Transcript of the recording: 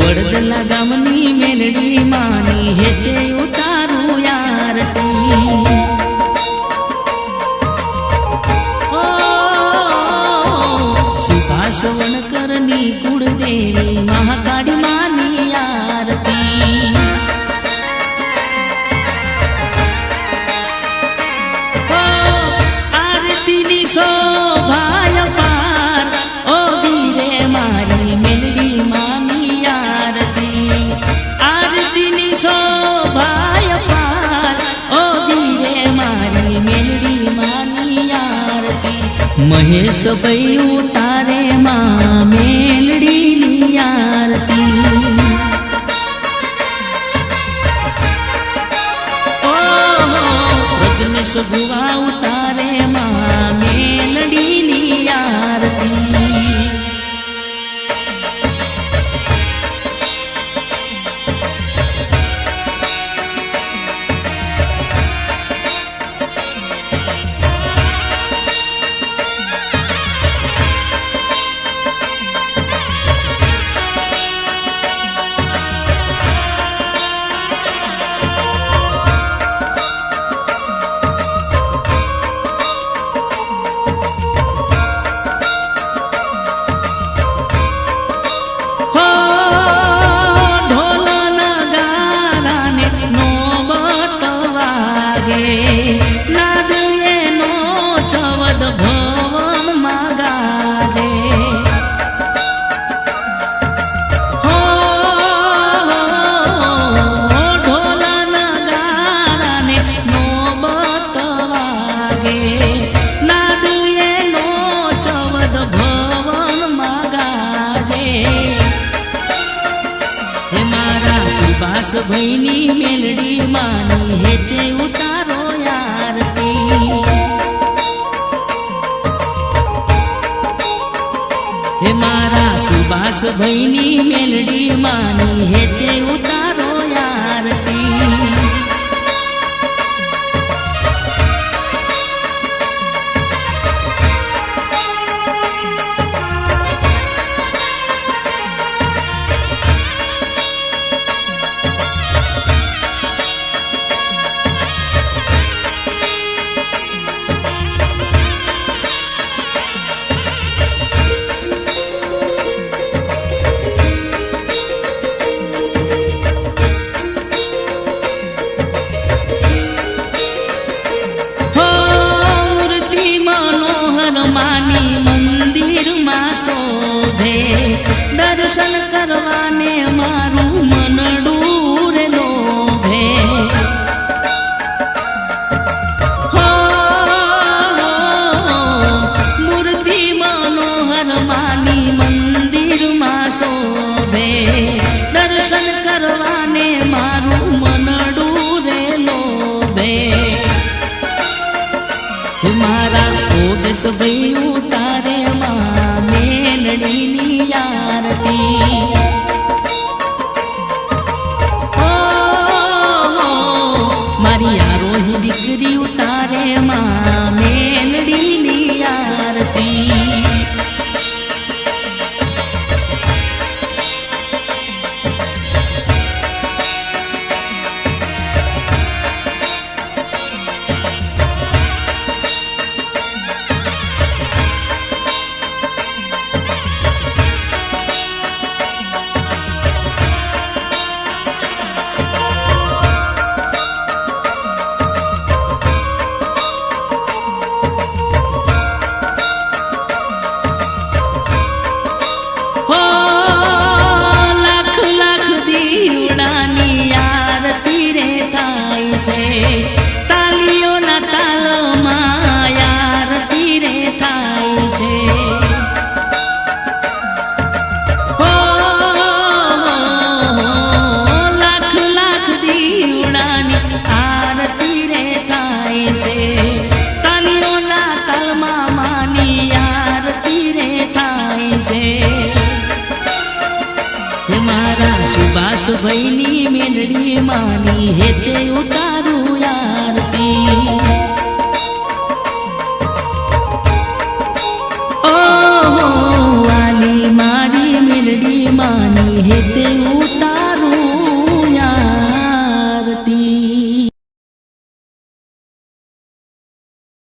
વડદલા ગામની મેલડી માની હેતે ઉત મહેશ ભૈયું તારે માં મેલડીની આરતી. ઓ પ્રજ્ઞેશ ભુવા ઉતારે સુભાષ ભાઈની મેલડી માની હેતે ઉતારો આરતી હે મારા સુભાષ ભાઈની મેલડી માની હે દર્શન કરવાને મારું મનડું રે લોભે મૂર્તિ મનોહર માની મંદિરમાં શોભે. દર્શન કરવાને મારું મનડું રે લોભે મારા ઓગસ ભાઈ સુભાષ ભાઈની મેલડી માની હે તે ઉતારું આરતી